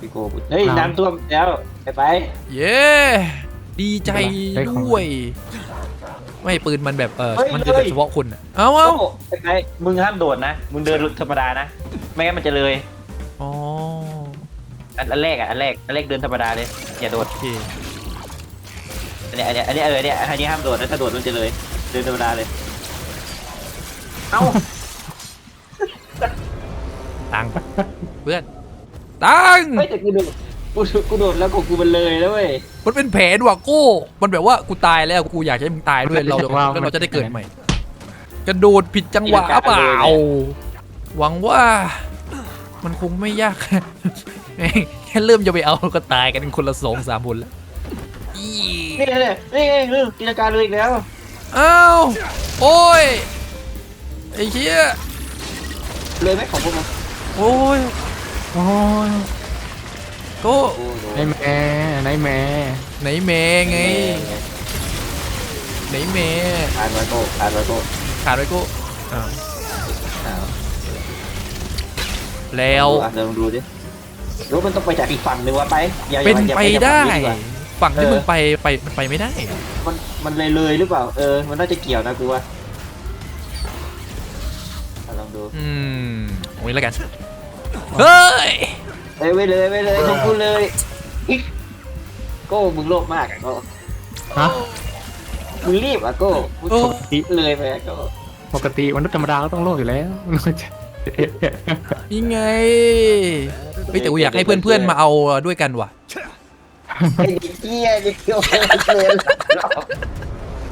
พี่โก้เฮ้ยน้ำน้ำท่วมแล้ว ไปไปเย้ดีใจด้วย ไม่ปืนมันแบบเออมันจะแบบเฉพาะคนอะเอาเอาโก้ไปไปมึงห้ามโดดนะ มึงเดินธรรมดานะ ไม่งั้นมันจะเลยอ๋ออันอันแรกอะอันแรกอันแรกเดินธรรมดาเลยอย่าโดดโอเคอันเนี้ยอันเนี้ยอันเนี้ยเอออันเนี้ยอันนี้ห้ามโดดนะถ้าโดดมันจะเลย เดินธรรมดาเลยเอ้าตังค์เพื่อน ตังค์ไม่แต่กูโดดกูกูโดดแล้วของกูมันเลยแล้วเว้ยมันเป็นแผนว่ะโก้มันแบบว่ากูตายแล้วกูอยากให้มึงตายด้วยเราแล้วเราจะได้เกิดใหม่กระโดดผิดจังหวะเปล่าหวังว่า มันคงไม่ยากแค่เริ่มจะไปเอาก็ตายกันคนละสองสามคนแล้วอีนี่ไงเนี่ยนี่ไงเรื่องกิจการเลยอีกแล้วอ้าวโอ้ยไอ้เชี่ยเลยไหมของพวกมึงโอ้ย โอ้ยโก้โอ้โหนแม่นายแม่ไหนแม่ไงไหนแม่อ่านไว้โก้อ่านไว้โก้ขาดไว้โก้อ้าวอ้าวแล้วอะเดี๋ยวลองดูดิรู้มันต้องไปจากอีกฝั่งหนึ่งวะไปอย่าอย่าเป็นอย่าไปได้ฝั่งนี้กว่าฝั่งที่มึงไปไปมันไปไม่ได้ มันมันเลยเลยหรือเปล่า เออ มันน่าจะเกี่ยวนะกูว่าอะลองดู อืมเอางี้แล้วกัน เฮ้ยเอ้ยไม่เลยไม่เลยของกูเลยอิ๊กโก้มึงโลภมากอะโก้ฮะมึงรีบอะโก้มึงโอ้เลยไปอะโก้ปกติมนุษย์ธรรมดาก็ต้องโลกอยู่แล้วนี่ไงเฮ้ยแต่กูอยากให้เพื่อนๆมาเอาด้วยกันว่ะ ไอ้เด็กเกี้ยเด็กเกี้ยเลย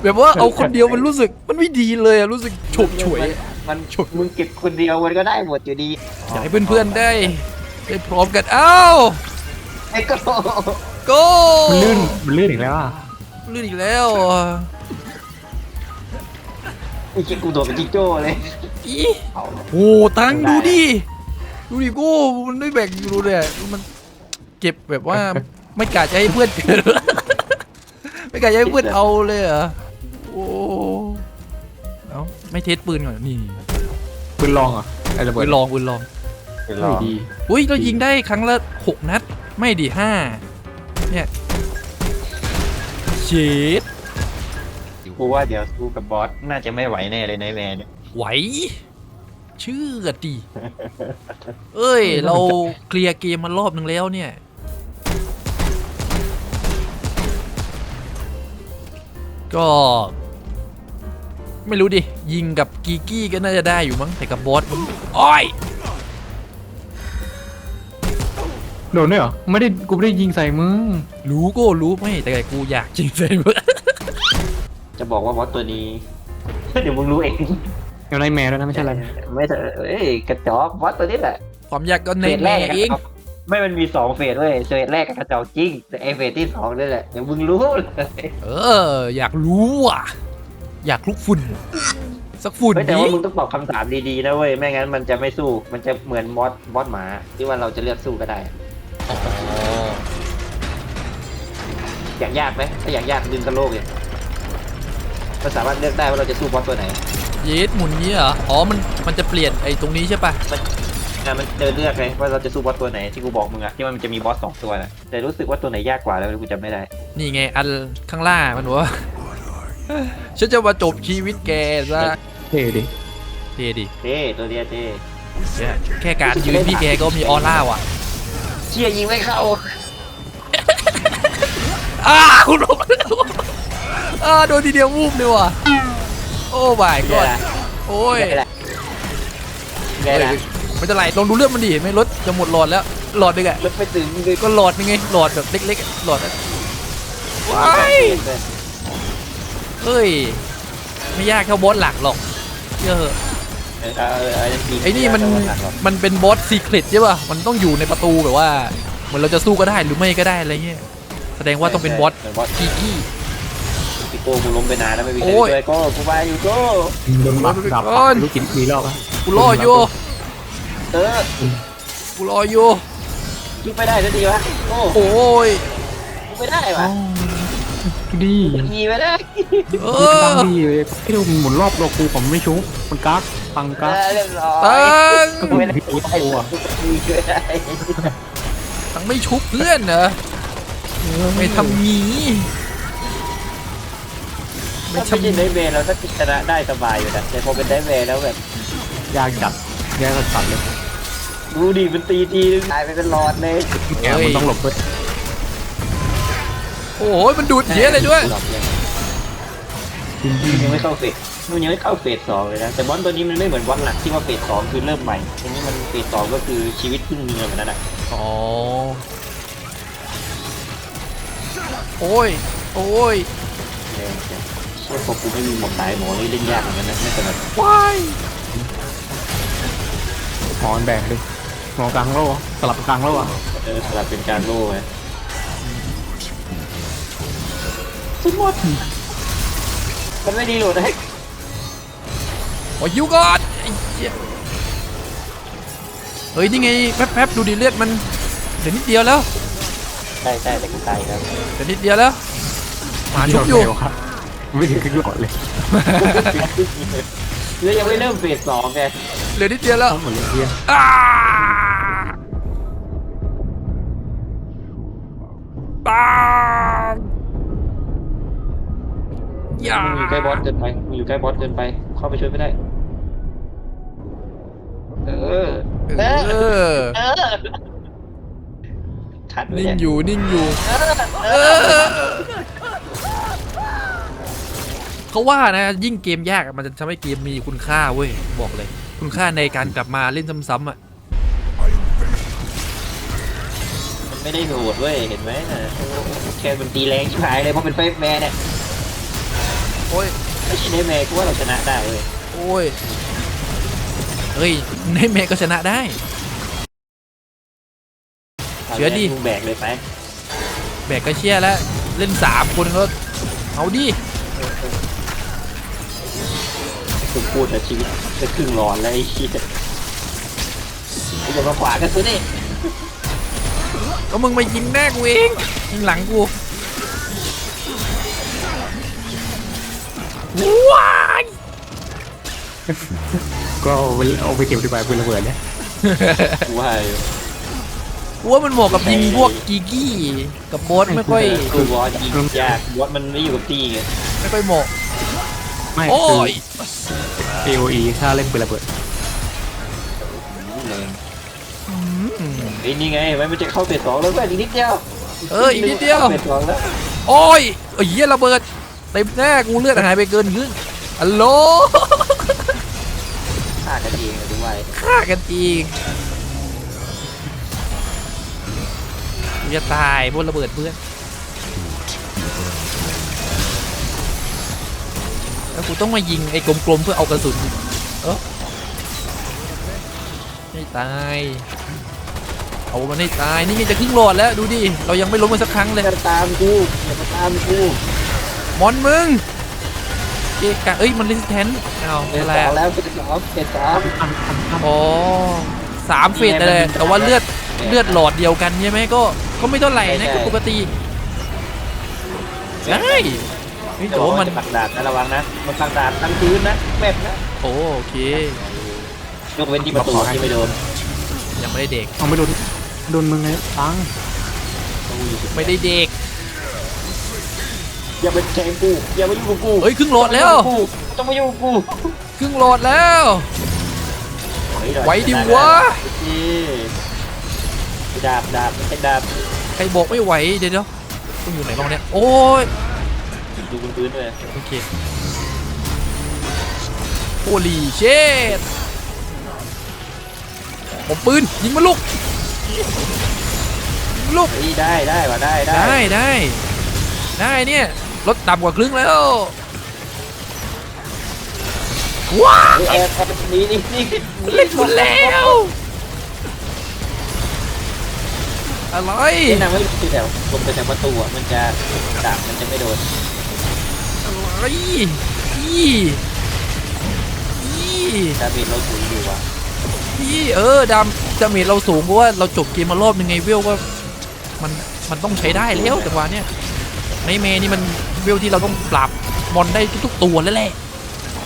แบบว่าเอาคนเดียวมันรู้สึกมันไม่ดีเลยอะรู้สึกฉบฉวย มันมึงเก็บคนเดียวมันก็ได้หมดอยู่ดีอยากให้เพื่อนๆได้ได้พร้อมกันอ้าวไอ้โก้โก้มันลื่นมันลื่นอีกแล้วอะลื่นอีกแล้วไอ้เกี้ยกูโดดเป็นจิงโจ้เลยอีโอ้ตังค์ดูดิดูดิโก้มันไม่แบ่งดูเลยอะมันเก็บแบบว่าไม่กะจะให้เพื่อนเกิด ไม่กะจะให้เพื่อนเอาเลยเหรอโอ้เอ้า ไม่เทสปืนก่อนนี่ปืนลองเหรอะไอ้ระเบิปืดนลองปืนลองไม่ดี อุ้ยเรายิงได้ครั้งละหกนัด ไม่ดิห้าเนี่ยเชดกูว่าเดี๋ยวสู้กับบอสน่าจะไม่ไหวแน่เลยในแมนเนี่ยไหวเชื่อดิเอ้ย เราเคลียร์เกมมารอบนึงแล้วเนี่ย ก็ ไม่รู้ดิ ยิงกับกีกี้ก็น่าจะได้อยู่มั้งแต่กับบอสมันอ้อยโดนด้วยเหรอ ไม่ได้กูไม่ได้ยิงใส่มึง รู้ก็รู้ไม่แต่กูอยากจริงเลยมึงจะบอกว่าบอสตัวนี้ เดี๋ยวมึงรู้เองเดี๋ยวนายแม่ด้วยนะไม่ใช่อะไรไม่ใช่เอ้ยกระจอกบอสตัวนี้แหละความอยากก็ในเฟสแรแม่กอะเองครับไม่มันมีสองเฟสเว้ยเฟสแรกกับกระจอกจริงแต่ไอเฟสที่สองนี่แหละเดี๋ยวมึงรู้เลยเออ อยากรู้อะ อยากลุกฝุ่น สักฝุ่นเฮ้ยแต่ดิว่ามึงต้องตอบคำถามดีๆนะเว้ยไม่งั้นมันจะไม่สู้มันจะเหมือนบอสบอสหมาที่ว่าเราจะเลือกสู้ก็ได้ อ๋ออยากยากไหมถ้าอยากยากดึงกระโลกเลยมันสามารถเลือกได้ว่าเราจะสู้บอสตัวไหนเยสหมุนนี้เหรอ อ๋อ มัน มันจะเปลี่ยนไอ้ตรงนี้ใช่ปะอะมันเจอเลือกไงว่าเราจะสู้บอสตัวไหนที่กูบอกมึงอะที่มันจะมีบอสสองตัวนะแต่รู้สึกว่าตัวไหนยากกว่าแล้วกูจำไม่ได้ นี่ไง อันข้างล่างมันบอกว่า ฉันจะมาจบชีวิตแกซะเท่ดิเท่ดิเท่ตัวเดียวเท่แค่การยืนพี่แกก็มีออร่าว่ะเชี่ยยิงไม่เข้าอ้าคุณลงอ้าโดนทีเดียววูบเลยว่ะโอ้บายก็โอ้ยไงล่ะไงล่ะไม่เป็นไรลองดูเลือดมันดิเห็นไหม่ลดจะหมดหลอดแล้วหลอดหนึงอะรถไปถึงเลยก็หลอดนึงไงหลอดแบบเล็กๆอะหลอดอะว้าย เฮ้ย ไม่ยากเท่าบอสหลักหรอกเยอะเออเออเออไอ้นี่มันมันเป็นบอสซีครตใช่ป่ะ มันต้องอยู่ในประตูแบบว่าเหมือนเราจะสู้ก็ได้หรือไม่ก็ได้อะไรเงี้ย แสดงว่าต้องเป็นบอสกีกี้พี่โก้กูล้มไปนานแล้วไม่มีใครโอ้ยช่วยโก้กูมาอยู่โก้โดนบักดับก่อนรู้กี่กี่รอบอะกูรออยู่เออกูรออยู่ยิงไม่ได้สักทีวะโก้โอ้ยยิงไม่ได้วะ ดียิงไม่ได้เอตั้งอดีเลยที่ดูหมุนรอบตัวกูผมไม่ชุบมันกักปังเอกักอเรียบร้อยตังก็กูเห็นที่ตัวตัวยิงไม่ได้ทั้งไม่ชุบเพื่อนเหรอไม่ทำงี้ไม่ถ้าไม่ทำใช่ได้เวย์เราก็ชนะได้สบายอยู่นะแต่พอเป็นได้เวย์แล้วแบบยากจัดยากจัดเลยดูดิมันตีทีนึงตายไปเป็นหลอดเลยแกมันต้องหลบด้วย โอ้โหมันดูดเยอะเลยด้วยหลบยังจริงยังไม่เข้าเฟสมันยังไม่เข้าเฟสสองเลยนะ แต่บอลตัวนี้มันไม่เหมือนบอลหลักที่ว่าเฟสสองคือเริ่มใหม่อันนี้มันเฟสสองก็คือชีวิตครึ่งเนื้อเหมือนนั้นอะอ๋อโอ้ย โอ้ยเออเชื่อพอกูไม่มีหมดตายหมอนี่เล่นยากเหมือนกันนะไม่แต่แบบว้ายๆหมอนแบ่งดิหมอกลางโล่สลับกลางโล่อะเออสลับเป็นการโล่ไง สุดหมดมันไม่ดีโหลดให้โอ้ยยิวก่อนไอ้เหี้ยเฮ้ยนี่ไงแป๊บๆดูดิเลือดมันเดี๋ยวนิดเดียวแล้วใช่ใช่แต่กูตายครับเดี๋ยวนิดเดียวแล้วหมาชุบอยู่เร็วครับไม่ถึงครึ่งหลอดเลยแล้วยังไม่เริ่มเฟสสองไงเหลือนิดเดียวแล้วต้องหมดเลยเพี้ยอ้ อย่ามึงอยู่ใกล้บอสเกินไปมึงอยู่ใกล้บอสเกินไป เข้าไปช่วยไม่ได้ เออ เออ เออทันไหมนิ่งเนี่ยอยู่นิ่งอยู่เออเขาว่านะยิ่งเกมยากอะมันจะทำให้เกมมีคุณค่าเว้ยบอกเลย คุณค่าในการกลับมาเล่นซ้ำๆอะมันไม่ได้โหดเว้ยเห็นไหมน่ะแค่มันตีแรงชิบหายเลยเพราะเป็นไฟแมนเนี่ย โอ้ยไม่ใช่ในแมนกูว่าเราชนะได้เว้ยโอ้ยเฮ้ยในเมก็ชนะได้ เชื่อดิ มึงแบกเลยไปแบกก็เชียร์แล้วเล่นสามคนก็เอาดิกูพูดแต่ชีวิตจะครึ่งหลอนแล้วไอ้เหี้ยกูจะมาขวากันซินี่ก็มึงมายิงหน้ากูเองยิงหลังกู ว้ายก็เอาไปเอาไปเก็บดีกว่าปืนระเบิดเนี่ยกูว่าอยู่กูว่ามันเหมาะกับยิงพวกกีกี้กับโบสไม่ค่อยคือบอสยิงยากบอสมันไม่อยู่กับตีไงไม่ค่อยเหมาะไม่โอ้คือ ย AOE ถ้าเล่นปืนระเบิดแรงอืมไอ้ยนี่ไงเห็นไหมมันจะเข้าเฟสสองแล้วก็อีกนิดเดียวเอออีกนิดเดียว ข้าเฟสสองแล้วโอ้ยไอ้เหี้ยระเบิด เต็มหน้ากูเลือดหายไปเกินครึ่งฮัลโหลฆ่ากันเองอะดูไว้ฆ่ากันจริงกูจะตายพวกระเบิดเพื่อนแล้วกูต้องมายิงไอ้กลมๆเพื่อเอากระสุนเออไม่ตาย เอามันให้ตายนี่ไงจะครึ่งหลอดแล้วดูดิ เรายังไม่ล้มกันสักครั้งเลยอย่ามาตามกูอย่ามาตามกู มอนมึงเอ๊ะกะเอ้ยมันรีสแทนเอาเฟสอะไรสองอะแล้วเฟสสองเฟสสองอ๋อสามเฟสเลย แต่ว่าเลือดเลือดหลอดเดียวกันใช่ไหมก็ก็ไม่เท่าไหร่นะก็ปกติได้เฮ้ยแต่แต่ว่าว่ามัมันนปักดาบนะระวังนะมันปักดาบทั้งพื้นนะแบบนะโอโอเคยกเว้นที่ประตูที่ไม่โดนยังไม่ได้เด็กเอาไม่โดนโดนมึงไงตังไม่ได้เด็ก อย่าไปแทงกูอย่ามายุ่งกับกูเฮ้ยครึ่งหลอดแล้วต้องมายุ่งกับกูครึ่งหลอดแล้วไว้ดิวะดาบดาบไม่ใช่ดาบใครบอกไม่ไหวเดี๋ยวเดี๋ยวต้องอยู่ไหนบ้างเนี่ยโอ้ยดูบนพื้นเลยโอเคโอลีเชดผมปืนยิงมันลูกยิงมันลูก เฮ้ยได้ได้ว่ะได้ได้ได้ได้ได้เนี่ย ลดต่ำกว่าครึ่งแล้วว้าเฮ้ยแอบแอบนี่นี่นี่เล่นหมดแล้วอะไรนี่นะไม่คือแต่ลงไปแต่ประตูอะมันจะดาบมันจะไม่โดนอะไรอีอีดาเมจเราสูงอยู่ว่ะอีเออดำดาเมจเราสูงเพราะว่าเราจบเกมมารอบยังไงเวลก็มันมันต้องใช้ได้แล้วจังหวะเนี้ยในเมนี่มัน เวลที่เราต้องปราบมอนได้ทุกๆตัวแล้วแหละ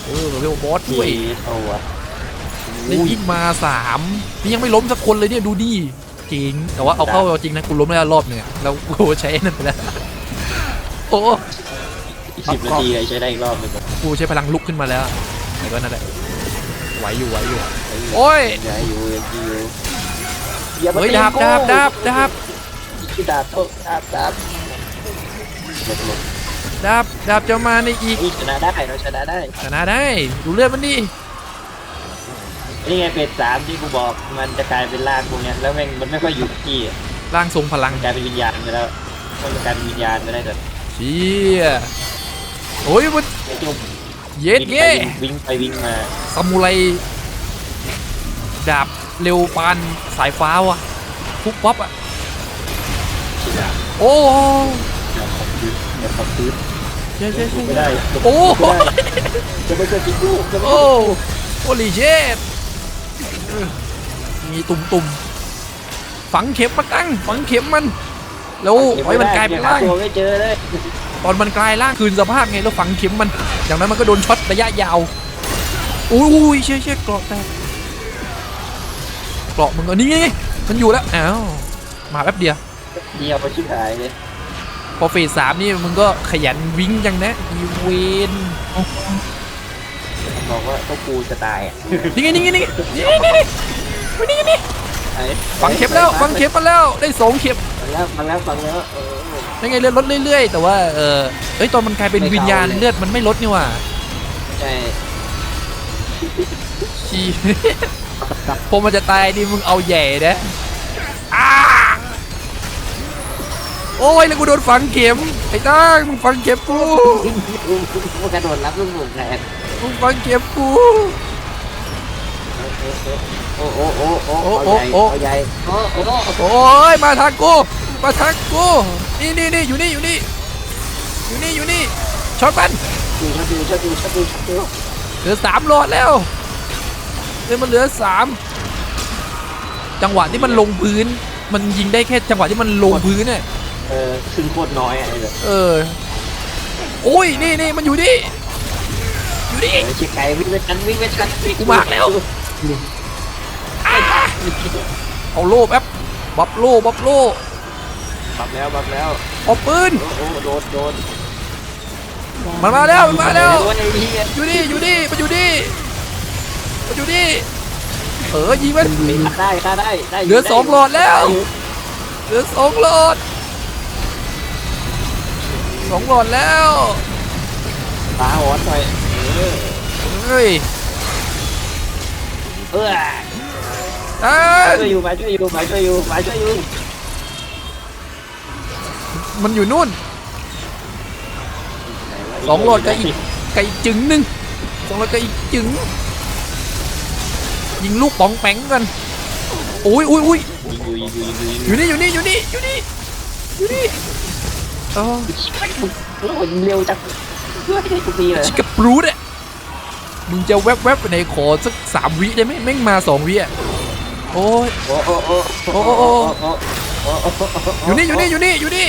เออเวลบอสด้วยเอาว่ะแล้วยิ่งมาสามนี่ยังไม่ล้มสักคนเลยเนี่ยดูดิจริง แต่ว่าเอาเข้าเอาจริงนะกูล้มแล้วรอบหนึงอะแล้วกูใช้นั่นไปแล้วโอ้อีกสิบนาทีใช้ได้อีกรอบหนึงกูใช้พลังลุกขึ้นมาแล้วไหนก็นั่นแหละไหวอยู่ไหวอยู่โอ้ยอย่าอยู่อย่าอยู่อย่ามาเฮ้ยตีดาบกูดาบดาบดาบคือดาบโทษดาบดาบหลบหลบ ดาบดาบจะมาในอีกนี่ชนะได้เราชนะได้ ชนะได้ ดูเลือดมันดินี่ไงเป็ดสามที่กูบอกมันจะกลายเป็นร่างพวกเนี้ยแล้วแม่งมันไม่ค่อยอยู่กับที่อะร่างทรงพลังกลายเป็นวิญญาณไปแล้วมันกลายเป็นวิญญาณไปได้แต่เชี่ยโอ้ยมันไอ้จุ่มเย็ดเย่วิ่งไปวิ่งมาซามูไรดาบเร็วปานสายฟ้าว่ะฟุบปั๊บอะชิดาบโอ้เดี๋ยวขอบพื้นเดี๋ยวขอบพื้น เช่เช่เช่ไม่ได้โอ้จะไม่เคยกินลูกจะไม่โอ้โอลีเชตมีตุ่มตุ่มๆฝังเข็มมาตั้งฝังเข็มมันแล้วไว้มันกลายเป็นร่างตัวไม่เจอเลยตอนมันกลายร่างคืนสภาพไงแล้วฝังเข็มมันอย่างนั้นมันก็โดนช็อตระยะยาวอุ้ยเชี่ยเชี่ยเกราะแตกเกราะมึงอันนี้ไงมันอยู่แล้วอ้าวมาแป๊บเดียวเดียวไปชิบหายเลยพ อเฟสสามนี่มึงก็ขยันวิ่งจังนะอีเวนบอกว่าพวกกูจะตายอะนี่ไงนี่ไงนี่ไงนี่นี่นี่นี่นี่ไอ้ฝังเข็มแล้วฝังเข็มมาแล้วได้สองเข็มฟังแล้วฟังแล้วฟังแล้วเออได้ไงเลือดลดเรื่อยๆ แต่ว่าเออเอ้ยตอนมันกลายเป็นวิญญาณเลือดมันไม่ลดนี่หว่าใช่ชีพอมันจะตายนี่มึงเอาใหญ่นะอ้า โอ้ยแล้วกูโดนฝังเข็มไอ้ตั้งมึงฝังเข็มกูมันกระโดดรับลูกหมุนแทนมึงฝังเข็มกูโอ้โอ้โอ้โอ้โอ้โอ้ใหญ่โอ้โอ้โอ้ยมาทางกูมาทางกูนี่นี่นี่อยู่นี่อยู่นี่อยู่นี่อยู่นี่ช็อตมันดูชอบดูชอบดูชอบดูชอบดูเหลือสามหลอดแล้วเดี๋ยวมันเหลือสามจังหวะที่มันลงพื้น มันยิงได้แค่จังหวะที่มันลงพื้นเนี่ย เออซึ่งโคตรน้อยอะไอ้แบบเออโอ้ยนี่นี่มันอยู่นี่อยู่นี่ เชิคไก่วิ่งไปทันวิ่งไปทันกูมากแล้วเอาโล่แป๊บบับโล่บับโล่บับแล้วบับแล้วเอาปืน โอ้โอ้โดนโดนมันมาแล้วมันมาแล้ว โดนไอ้เหี้ยอยู่นี่อยู่นี่มันอยู่นี่มันอยู่นี่เออยิงมันได้ฆ่าได้ได้เหลือสองหลอดแล้ว เหลือสองหลอด สองหลอดแล้วตาหอนหน่อยเออเฮ้ยเออตาช่วยอยู่มาช่วยอยู่มาช่วยอยู่มาช่วยอยู่มันอยู่นู่นสองหลอดกับอีกไก่จึงหนึ่งสองหลอดกับอีกจึงยิงลูกป๋องแป้งกันโอ้ยโอ้ยโอ้ยยิงอยู่ยิงอยู่ยิงอยู่ยิงอยู่นี่อยู่นี่อยู่นี่อยู่นี่อยู่นี่เออ โอ้ยเร็วจังทุกทีเลยชิคกับปรูดอะมึงจะแวบๆไปในขอสักสามวิได้ไหมแม่งมาสองวิอะโอ้ยโอ้โอ้โอ้โอ้โอ้โอ้อยู่นี่อยู่นี่อยู่นี่อยู่นี่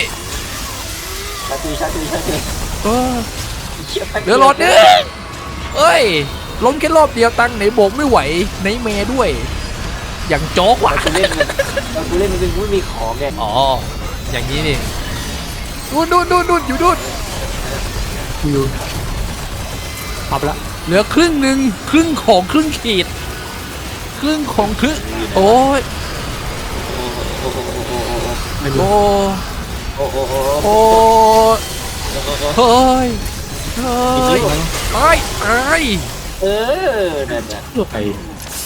ชาตีชาตีชาตีเออเหลือหลอดนึงเอ้ยล้มแค่รอบเดียวตังค์ไหนโบกไม่ไหวไหนเมย์ด้วย อย่างโจ๊กว่ะกูเล่นมันกูเล่นมันเป็นกูไม่มีของไงอ๋ออย่างนี้นี่ ดูนดูนดูนดูนอยู่ดูนกูอยู่พับละเหลือครึ่งหนึ่งครึ่งของครึ่งขีด ครึ่งของครึ่งโอ้ยโอ้โอ้โอ้โอ้โอ้ไม่โอ้รู้โอ้โอ้โอ้โอ้โอ้เฮ้ยเฮ้ยตายตายเออนั่นน่ะเลือกไป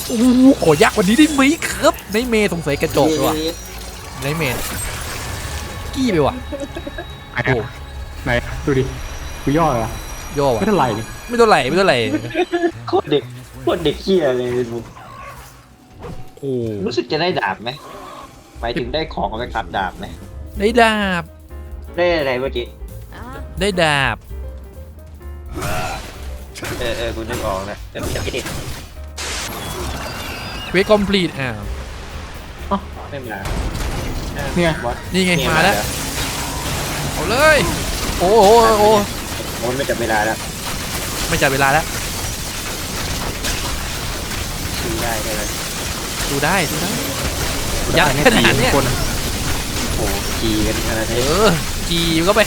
โอ้โหขอยักกว่านี้ได้ไหมครับ ในเมย์สงสัยกระจกว่ะในเมย์ กี้ไปว่ะไหนอะไหนอะดูดิกูย่อเลยอะย่อว่ะไม่เท่าไหร่นี่ไม่เท่าไหร่ไม่เท่าไหร่โคตรเด็กโคตรเด็กเขี้ยเลยมึงโอ้รู้สึกจะได้ดาบไหมหมายถึงได้ของเอาไปครับดาบไหมได้ดาบ ได้อะไรเมื่อกี้ได้ดาบ เออเออกูนึกออกแล้วแต่ไม่จำไม่ได้เควสคอมพลีทอ่าไม่มา เนี่ยบอสนี่ไงเนี่ยมาแล้วเหรอเอาเลยโอ้โหโอ้โหโอ้ยไม่จับเวลาแล้วไม่จับเวลาแล้วซื้อได้ได้เลยดูได้ดูได้ยัดได้ขนาดเนี้ยสี่คนอะโอ้โหขี่กันขนาดเอนี้อจีก็ไป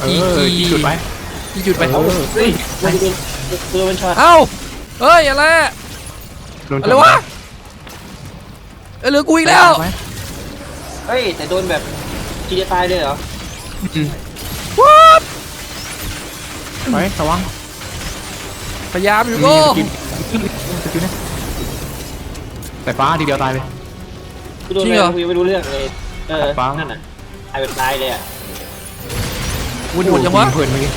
เอออีจุดไปจีจุดไปเออเฮ้ยมันเป็นตัวมันช็อตเอ้าเฮ้ยอะไรอะโดนอะไรวะเอ้ยเหลือกูอีกแล้วไหม เฮ้ย แต่โดนแบบทีจะตายเลยเหรออืมว้าบไประวังพยายามอยู่มีก็สกิลสกิลเนี่ยแต่ฟ้าทีเดียวตายเลยกูโดนอะไรกูยังไม่รู้เรื่องเลย เออฟัง นั่นน่ะตายแบบตายเลยอะวุ้นโหดจังวะยิเพลินเมื่อกี้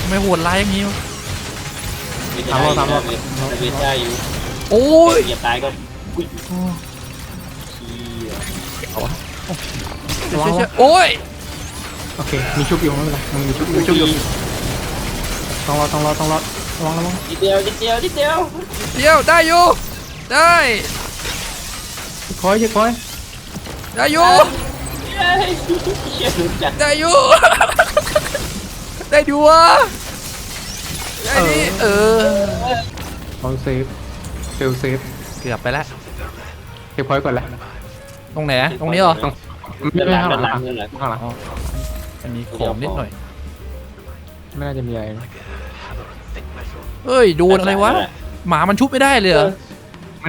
ทำไม่โหดร้ายอย่างนี้วะไม่ได้อยู่นะเวทเวทได้อยู่โอ้ยอย่าตายก็อุ้ยขี้อะ เอาวะเชี่ยเชี่ยโอ้ยโอเค มีชุบอยู่ไม่เป็นไรมึงมีชุบมีชุบอยู่ต้องรอต้องรอต้องรอระวังระวังนิดเดียวนิดเดียวนิดเดียวเดี๋ยวได้อยู่ได้คอยจะคอยได้อยู่เฮ้ยเชี่ยรู้จักได้อยู่ ได้ดูวะได้ดิเออเอาเซฟเซลเซฟเกือบไปแล้วเซฟคอยก่อนแหละ ตรงไหนอะตรงนี้เหรอต้องไม่เดินหไม่ลังข้างหเดิลันงหลังเดินหลังข้างหลังอ๋ออันนี้ของนิดหน่อย ไม่น่าจะมีอะไรนะเฮ้ยโดนอะไรวะ หมามันชุบไม่ได้เลยเหรอ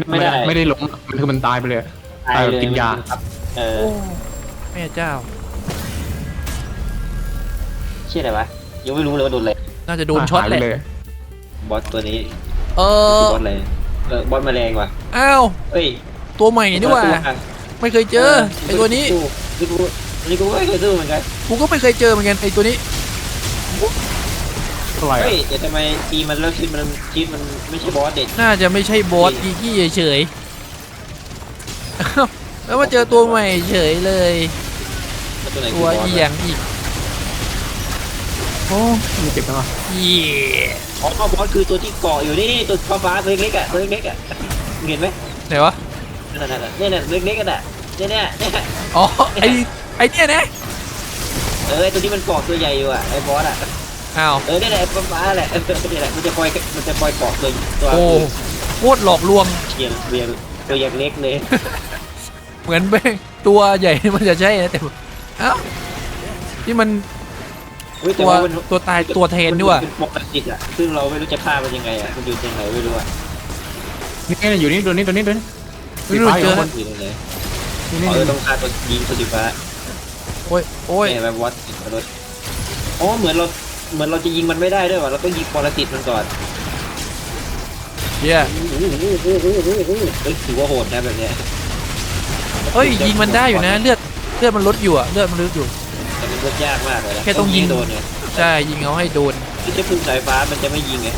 ไม่ได้ไม่ได้ล้มมันคือมันตายไปเลยตายเลยกินยาเออแม่เจ้าเชี่ยอะไรวะยังไม่รู้เลยว่าโดนอะไรน่าจะโดนช็อตแหละายไปเลยบอสตัวนี้เอคืออบอสอะไรเออบอสแมลงว่ะอ้าวเอ้ยตัวใหม่นี่หว่า ไม่เคยเจอไอตัวนี้นี่กูนี่กูไม่เคยสู้เหมือนกันกูก็ไม่เคยเจอเหมือนกันไอตัวนี้อะไรเฮ้อะยแต่ทำไมทีมันแล้วชีวิตมันชีวิตมันไม่ใช่บอสเด็ดน่าจะไม่ใช่บอสกีกี้เฉยๆอ้าวแล้วมาเจอตัวใหม่เฉยเลยตัวไหนคืตัอวบอสเอียงอีกโอ้มีเจ็บจังอะเยี่ยอ๋อบอสคือตัวที่เกาะอยู่นี่ตัวฟ้าฟ้าตัวเล็กๆอะตัวเล็กๆอะเห็นไหมไหนวะ นั่นน่ะเนี่ยเนี่ยเล็กๆกันอะเนี่ยเนี่ยเนี่ยอ๋อไอไอเนี่ยนะเออตัวที่มันเกาะตัวใหญ่อยู่อะไอ้บอสอะอ้าวเออเนี่ยแหละฟ้าฟ้าแหละเออเนี่ยแหละมันจะคอยมันจะคอยเกาะตัวตัวโอ้โคตรหลอกลวงเชียงเรียงตัวอย่างเล็กเลย เหมือนแม่งตัวใหญ่มันจะใช่นะแต่เอ้าที่มันอุ๊ยแต่ตัวว่ามันตัวตายตัวแทนด้วยเป็นปกติอะซึ่งเราไม่รู้จะฆ่ามันยังไงอะมันอยู่ตรงไหนไม่รู้อะนี่ไงอยู่นี่ตัวนี้ตัวนี้ตัวนี้ไม่รู้เจอ สีฟ้าอยู่ตรงไหนอยู่นี่เอนี่อต้องฆ่าตัวยิงตัวสีฟ้าโอ้ยโอ้ยเนี่ยแบบวัดกระโดดอ๋อเหมือนเราเหมือนเราจะยิงมันไม่ได้ด้วยว่ะเราต้องยิงปรสิตมันก่อนเยี่ยเฮ้ยถือว่าโหดนะแบบเนี้ยเฮ้ยยิงมันได้อยู่นะเลือดเลือดมันลดอยู่อะเลือดมันลดอยู่แต่มันก็ยากมากเลยนะแค่ต้องยิงให้โดนเนี่ยใช่ยิงเอาให้โดนไม่ใช่พึ่งสายฟ้ามันจะไม่ยิงไง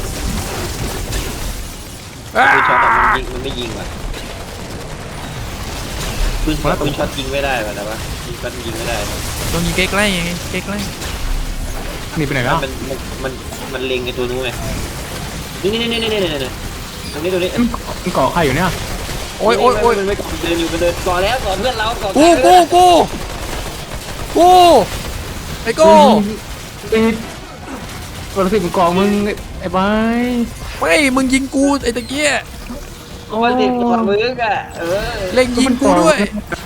อ้าปืนช็อตอะมันยิงมันไม่ยิงว่ะ ปืนช็อตปืนช็อตยิงไม่ได้ว่ะนะวะยิงมันยิงไม่ได้ต้องยิงใกล้ๆไงใกล้นี่ไปไหนแล้วมันมันมันมันเล็งไอ้ตัวนู้นไงนี่นี่นี่นี่นี่นี่ตรงนี้ตรงนี้มันก่อใครอยู่เนี่ยๆโอ้ยโอ้ยโอ้ยมันไม่เดินอยู่มันเดินก่อนแล้วก่อนเพื่อนเราก่อนกูกูกูกูไอ้โก้ติดปรสิตมันก่อมึงไอ้บายไม่มึงยิงกูไอ้ตะเกีย มันติดก่อนมึงอะเออเล็งยิงกูด้วย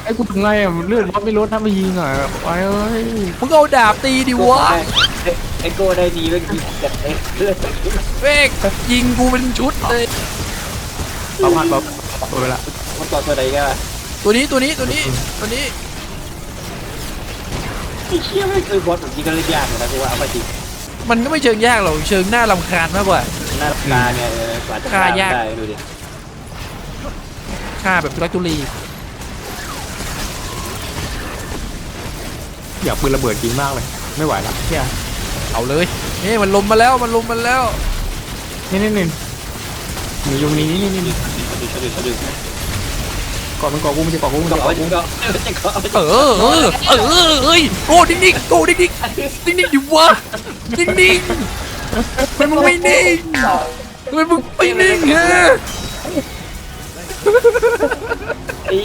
ไอ้กูทำไงอะเลือดวัดไม่ลดถ้าไม่ยิงอะไปเอ้ยมึงเอาดาบตีดิวะไอ้โก้ได้ดีเมื่อกี้จัดเองเลือดเวกยิงกูเป็นชุดเลยประมาณแบบเวลามันก่อนตัวไหนกันตัวนี้ตัวนี้ตัวนี้ตัวนี้ไอ้เชี่ยไม่เคยบอสผมยิงกันเลยยากเลยนะกูว่าเอาไปจริงมันก็ไม่เชิงยากหรอกเชิงหน้าลำคาญมากกว่าหน้าตาเนี่ยเออกว่าจะฆ่ายากได้ดูดิ ฆ่าแบบทุรักทุเลอยากปืนระเบิดจริงมากเลย ไม่ไหวละเชี่ยเอาเลยนี่มันลมมาแล้วมันลมมาแล้ว นี่นี่นี่มียุงนี้นี่นี่นี่เขาดูเขาดูเขาดูก่อนมันก่อกูมันจะก่อกูมันก็จะก่เอาอไปกูก็จะก็เอาไปเออเออเออเอ้ยโก้ดิ้งดิ้งโก้ดิ้งดิ้งดิ้งดิ้งดิวะดิ้งดิ้งทำไมมึงไม่นิ่งทำไมมึงไม่นิ่งฮะไอ้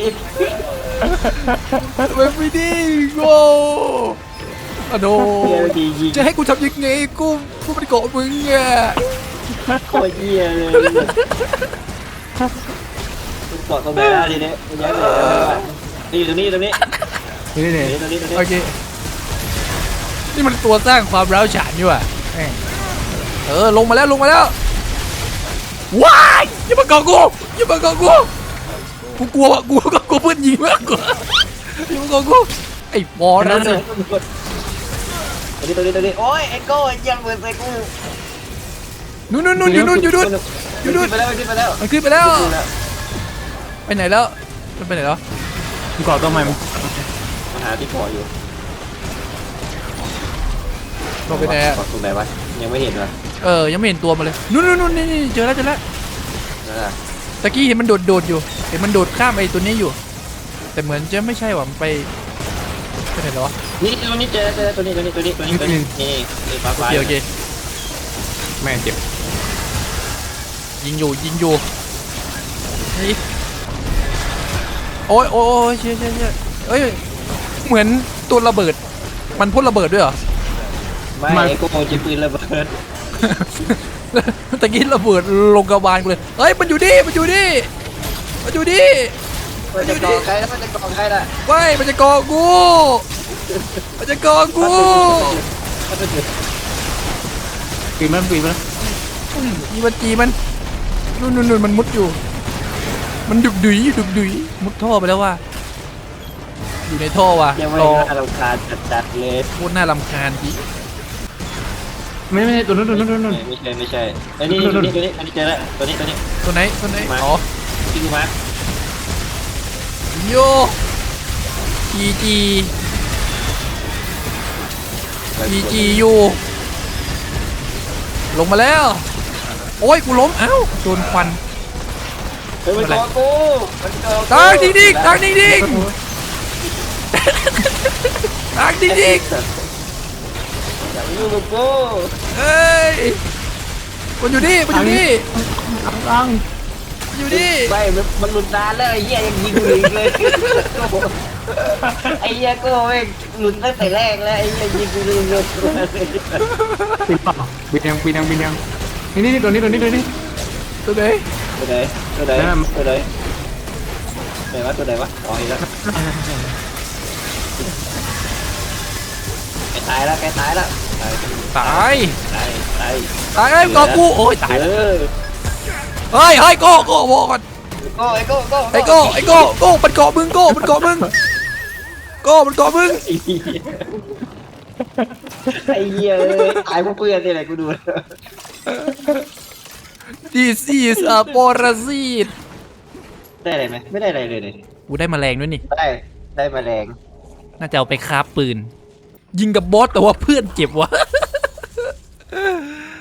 ทำไมไม่นิ่งโก้อะโดจะให้กูทำยังไงกูกูเป็นเกาะมึงอะโคตรเหี้ยเลยเกาะตรงไหนได้ทีนี้ย้ายไปไหนได้วะนี่อยู่ตรงนี้ตรงนี้นี่นี่นี่ตรงนี้ตรงนี้โอเคนี่มันตัวสร้างความร้าวฉานอยู่อะเออลงมาแล้วลงมาแล้ว ว้ายอย่ามาเกาะกูอย่ามาเกาะกูกูกลัวว่ะกูก็กลัวเพื่อนยิงมากกว่าอย่ามาเกาะกูไอ้บอลนั่นเลยตรงนี้ตรงนี้ตรงนี้โอ้ยเอ็กโก้ยังเปิดใส่กูนู่นนู่นนู่นอยู่นู่นอยู่นู่นอยู่นู่นไปแล้วขึ้นไปแล้วมันขึ้นไปแล้วไปไหนแล้วมันไปไหนแล้วมึงก่อต้นไม้มึงมาหาที่เกาะอยู่เราไปไหนอะเกาะตรงไหนวะยังไม่เห็นวะ เออ ยังไม่เห็นตัวมันเลย นู่นนู่นนู่นนี่นี่เจอแล้วเจอแล้วนั่นน่ะตะกี้เห็นมันโดดโดดอยู่ เห็นมันโดดข้ามไอ้ตัวนี้อยู่ แต่เหมือนจะไม่ใช่ว่ะมันไปไปไหนแล้ววะ นี่ตรงนี้เจอเจอตัวนี้ตัวนี้ตัวนี้ตัวนี้ตัวนี้นี่นี่ฟ้าโอฟ้าเคโอเคแม่เจ็บยิงอยู่ยิงอยู่นี่โอ้ยโอ้ยเชี่ยเชี่ยเชี่ยเอ้ยเหมือนตัวระเบิด มันพ่นระเบิดด้วยเหรอ ไม่เอ็กโก้จะปืนระเบิด ตะกี้ระเบิดลงกระบาลกูเลยเฮ้ยมันอยู่นี่มันอยู่นี่มันอยู่นี่มันจะเกาะใครแล้วมันจะเกาะใครล่ะไม่มันจะกอกูมันจะกอกูปีนมันปีนมันมีมันจีมันนู่นนู่นนู่นมันมุดอยู่ มันดุกดุยดุกดุยมุดท่อไปแล้วว่ะอยู่ในท่อว่ะยังไม่รอน่ารำคาญจัดๆเลยโคตรน่ารำคาญจี ไม่ไม่ตัวนู้นตัวนู้นตัวนู้น ไม่ใช่ไม่ใช่ไอ้นี่ตัวนี้ตัวนี้ตัวนี้เจอแล้วตัวนี้ตัวนี้ ตัวไหนตัวไหนมา อ๋อที่กูมาโยจีจีจีจีอยู่ลงมาแล้ว โอ้ยกูล้มเอ้าโดนควันเฮ้ยมันเกาะกูมันเกาะกูทางดิ่งดิ่งทางดิ่งดิ่งทางดิ่งดิ่ง อย่ามายุ่งกับกูเฮ้ยมันอยู่นี่มันอยู่นี่ตั้งมันอยู่นี่ไม่มันมันหลุดนานแล้วไอ้เหี้ยยังยิงกูอีกเลยไอ้เหี้ยกูแม่งหลุดตั้งแต่แรกแล้วไอ้เหี้ยยิงกูเลยเลยปีนเปล่าปีนยังปีนยังปีนยังนี่นี่ตัวนี้ตัวนี้ตัวนี้ตัวไหนตัวไหนตัวไหนตัวไหนไหนวะตัวไหนวะอ๋ออีกแล้วแกตายแล้วแกตายแล้ว ตายตายตายตายตายไอ้กอกูโอ้ยตายเอแล้วอเฮ้ยเฮ้ยโก้โก้โว้ก่อนโก้ไอ้โก้โก้ไอ้โก้ไอ้โก้โก้มันเกาะมึงโก้มันเกาะมึงโก้มันเกาะมึงไอ้เหี้ยไอ้เหี้ยตายพวกเพื่อนนี่แหละกูดู This is a p o r a s i t ได้อะไรไหมไม่ได้อะไรเลยเลยกูได้แมลงด้วยนี่ได้ได้แมลงน่าจะเอาไปคราบปืน ยิงกับบอสแต่ว่าเพื่อนเจ็บวะ